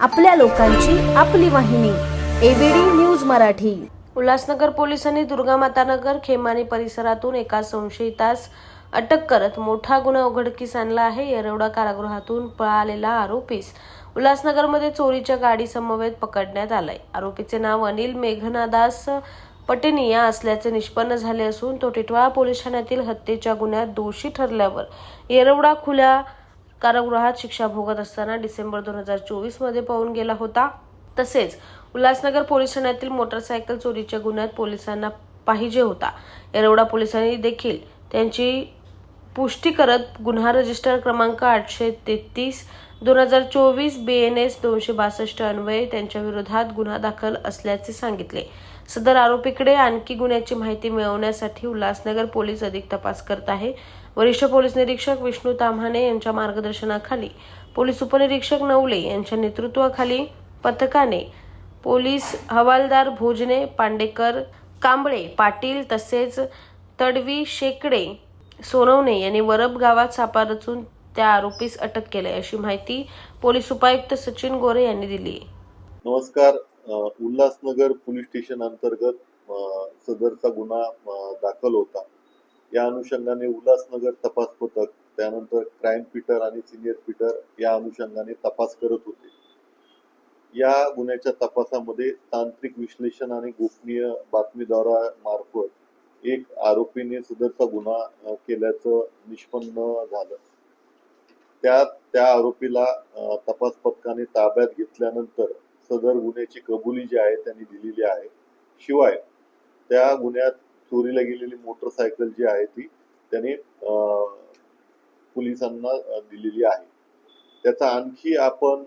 आपल्या लोकांची आपली वाहिनी एबीडी न्यूज मराठी. उल्हासनगर पोलिसांनी दुर्गामातानगर खेमानी परिसरातून एका संशयितास अटक करत मोठा गुन्हा उघडकीस आणला आहे. येरवडा कारागृहातून पळालेला आरोपीस उल्हासनगरमध्ये चोरीच्या गाडी समवेत पकडण्यात आलाय. आरोपीचे नाव अनिल मेघनादास पटेनिया असल्याचे निष्पन्न झाले असून तो टिटवाळा पोलीस ठाण्यातील हत्येच्या गुन्ह्यात दोषी ठरल्यावर येरवडा खुल्या कारागृहात शिक्षा भोगत असताना डिसेंबर दोन हजार चोवीसमध्ये पळून गेला होता. तसेच उल्हासनगर पोलीस ठाण्यातील मोटरसायकल चोरीच्या गुन्ह्यात पोलिसांना पाहिजे होता. येरवडा पोलिसांनी देखील त्यांची पुष्टी करत गुन्हा रजिस्टर क्रमांक आठशे तेहतीस दोन हजार चोवीस बी एन एस दोनशे बासष्ट अन्वये त्यांच्या विरोधात गुन्हा दाखल असल्याचे सांगितले. सदर आरोपीकडे आणखी गुन्ह्याची माहिती मिळवण्यासाठी उल्हासनगर पोलीस अधिक तपास करत आहे. वरिष्ठ पोलीस निरीक्षक विष्णू ताम्हाणे यांच्या मार्गदर्शनाखाली पोलीस उपनिरीक्षक नवले यांच्या नेतृत्वाखाली पथकाने पोलीस हवालदार भोजने पांडेकर कांबळे पाटील तसेच तडवी शेकडे सोनवणे यांनी वरब गावात सापा रचून त्या आरोपीस अटक केले अशी माहिती पोलीस उपायुक्त सचिन गोरे यांनी दिली. नमस्कार. उल्हासनगर पोलीस स्टेशन अंतर्गत सदरचा गुन्हा दाखल होता. या अनुषंगाने उल्हासनगर तपास पथक त्यानंतर क्राईम पीटर आणि सिनियर पीटर या अनुषंगाने तपास करत होते. या गुन्ह्याच्या तपासामध्ये तांत्रिक विश्लेषण आणि गोपनीय बातमीद्वारा मार्फत एक आरोपीने सदरचा गुन्हा केल्याचं निष्पन्न झालं. त्या त्या आरोपीला तपास पथकाने ताब्यात घेतल्यानंतर सदर गुन्ह्याची कबुली जी आहे त्यांनी दिलेली आहे. शिवाय त्या गुन्ह्यात चोरीला गेलेली मोटरसायकल जी आहे ती त्यांनी पोलिसांना दिलेली आहे. त्याचा आणखी आपण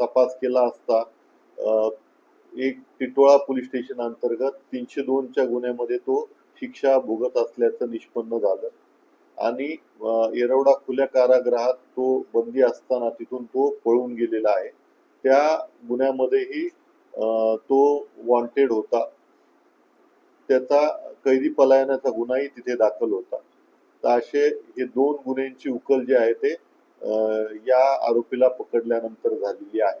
तपास केला असता एक टिटोळा पोलीस स्टेशन अंतर्गत तीनशे दोनच्या गुन्ह्यामध्ये तो शिक्षा भोगत असल्याचं निष्पन्न झालं. आणि येरवडा खुल्या कारागृहात तो बंदी असताना तिथून तो पळून गेलेला आहे. त्या गुन्ह्यामध्येही तो वॉन्टेड होता. त्याचा कैदी पलायनाचा गुन्हाही तिथे दाखल होता. तर असे हे दोन गुन्ह्यांची उकल जी आहे ते या आरोपीला पकडल्यानंतर झालेली आहे.